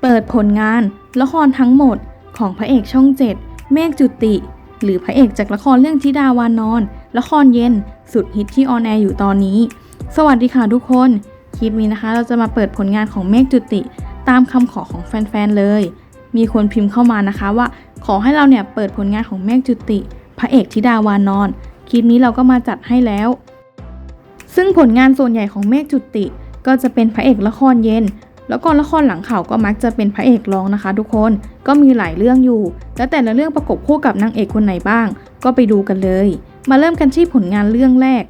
เปิดผลงานละครทั้งหมดของพระเอกช่อง7เมฆจุติ หรือพระเอกจากละครเรื่องธิดาวานอน ละครเย็น สุดฮิตที่ออนแอร์อยู่ตอนนี้ สวัสดีค่ะทุกคน คลิปนี้นะคะ เราจะมาเปิดผลงานของเมฆจุติตามคำขอของแฟนๆเลย มีคนพิมพ์เข้ามานะคะว่า ขอให้เราเนี่ยเปิดผลงานของเมฆจุติ พระเอกธิดาวานอน คลิปนี้เราก็มาจัดให้แล้ว ซึ่งผลงานส่วนใหญ่ของเมฆจุติ ก็จะเป็นพระเอกละครเย็น แล้วก็ละครหลังข่าวก็มักจะเป็นพระเอกรองนะคะ ทุกคนก็มีหลายเรื่องอยู่ แล้วแต่ละเรื่องประกบคู่กับนางเอกคนไหนบ้าง ก็ไปดูกันเลย มาเริ่มกันที่ผลงานเรื่องแรก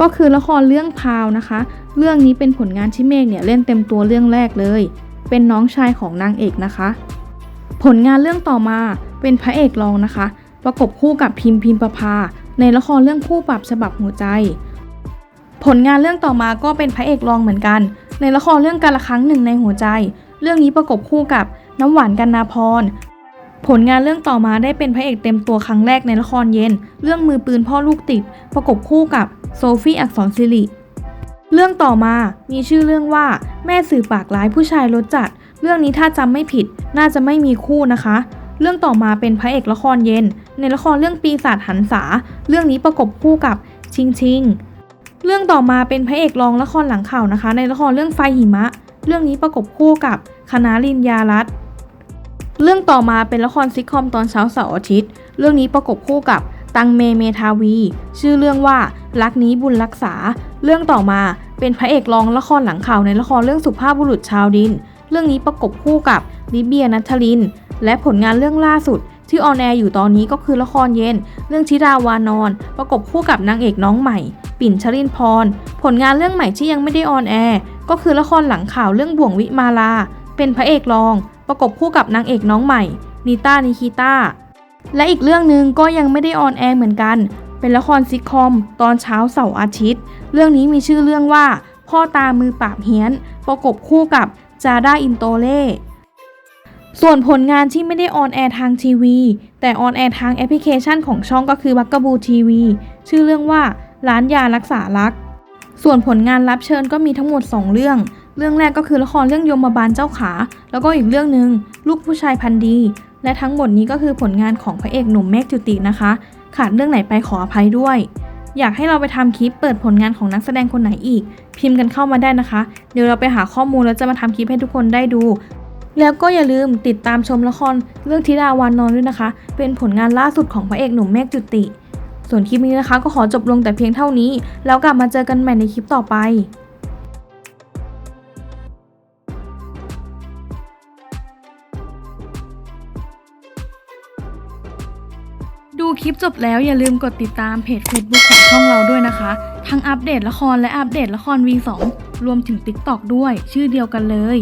ก็คือละครเรื่องพาวนะคะ เรื่องนี้เป็นผลงานที่เมฆเนี่ยเล่นเต็มตัวเรื่องแรกเลย เป็นน้องชายของนางเอกนะคะ ผลงานเรื่องต่อมาเป็นพระเอกรองนะคะ ประกบคู่กับพิมพ์พิมประภา ในละครเรื่องคู่ปรับฉบับหัวใจ ผลงานเรื่องต่อมาก็เป็นพระเอกรองเหมือนกัน ในละครเรื่องการละครั้งหนึ่งในหัวใจ เรื่องนี้ประกบคู่กับน้ำหวานกันนาพร ผลงานเรื่องต่อมาได้เป็นพระเอกเต็มตัวครั้งแรกในละครเย็น เรื่องมือปืนพ่อลูกติด ประกบคู่กับโซฟี่อักษรศิริ เรื่องต่อมามีชื่อเรื่องว่าแม่สื่อปากร้ายผู้ชายรสจัด เรื่องนี้ถ้าจำไม่ผิดน่าจะไม่มีคู่นะคะ เรื่องต่อมาเป็นพระเอกละครเย็น ในละครเรื่องปีศาจหันษา เรื่องนี้ประกบคู่กับชิงชิง เรื่องต่อมาเป็นพระเอกรองละครหลังข่าวนะคะ ในละครเรื่องไฟหิมะ เรื่องนี้ประกบคู่กับคณะลินยารัตเรื่องต่อมาเป็นละครซิทคอมตอนเช้าเสาร์อาทิตย์ เรื่องนี้ประกบคู่กับตังเมเมทาวี ชื่อเรื่องว่ารักนี้บุญรักษา เรื่องต่อมาเป็นพระเอกรองละครหลังข่าวในละครเรื่องสุภาพบุรุษชาวดิน เรื่องนี้ประกบคู่กับลิเบียนัทลิน และผลงานเรื่องล่าสุด ที่ออนแอร์อยู่ตอนนี้ก็คือละครเย็น เรื่องชิดาวานอน ประกบคู่กับนางเอกน้องใหม่ ปิ่นชรินพร ผลงานเรื่องใหม่ที่ยังไม่ได้ออนแอร์ก็คือละครหลังข่าวเรื่องบ่วงวิมาลา เป็นพระเอกรอง ประกบคู่กับนางเอกน้องใหม่นิต้านิคิต้าและอีกเรื่องหนึ่งก็ยังไม่ได้ออนแอร์เหมือนกัน เป็นละครซิทคอม ตอนเช้าเสาร์อาทิตย์ เรื่องนี้มีชื่อเรื่องว่า พ่อตามือปราบเฮี้ยน ประกบคู่กับจาด้าอินโตเล่ ส่วนผลงานที่ไม่ได้ออนแอร์ทางทีวี แต่ออนแอร์ทางแอปพลิเคชันของช่องก็คือบักกบูทีวีชื่อเรื่องว่าร้านยารักษารัก ส่วนผลงานรับเชิญก็มีทั้งหมด 2 เรื่อง เรื่องแรกก็คือละครเรื่องยมบาลเจ้าขา แล้วก็อีกเรื่องหนึ่งลูกผู้ชายพันดี และทั้งหมดนี้ก็คือผลงานของพระเอกหนุ่มเมฆจุตินะคะ ขาดเรื่องไหนไปขออภัยด้วย อยากให้เราไปทำคลิปเปิดผลงานของนักแสดงคนไหนอีก พิมพ์กันเข้ามาได้นะคะ เดี๋ยวเราไปหาข้อมูลแล้วจะมาทำคลิปให้ทุกคนได้ดู แล้วก็อย่าลืมติดตามชมละครเรื่องธิดาวานนอนด้วยนะคะ เป็นผลงานล่าสุดของพระเอกหนุ่มเมฆจุติ ส่วนคลิปนี้นะคะ ก็ขอจบลงแต่เพียงเท่านี้ แล้วกลับมาเจอกันใหม่ในคลิปต่อไปดูคลิปจบแล้วอย่าลืมกดติดตามเพจ Facebook ของช่องเราด้วยนะคะ ทั้งอัปเดตละครและอัปเดตละคร V2 รวมถึง TikTok ด้วย ชื่อเดียวกันเลย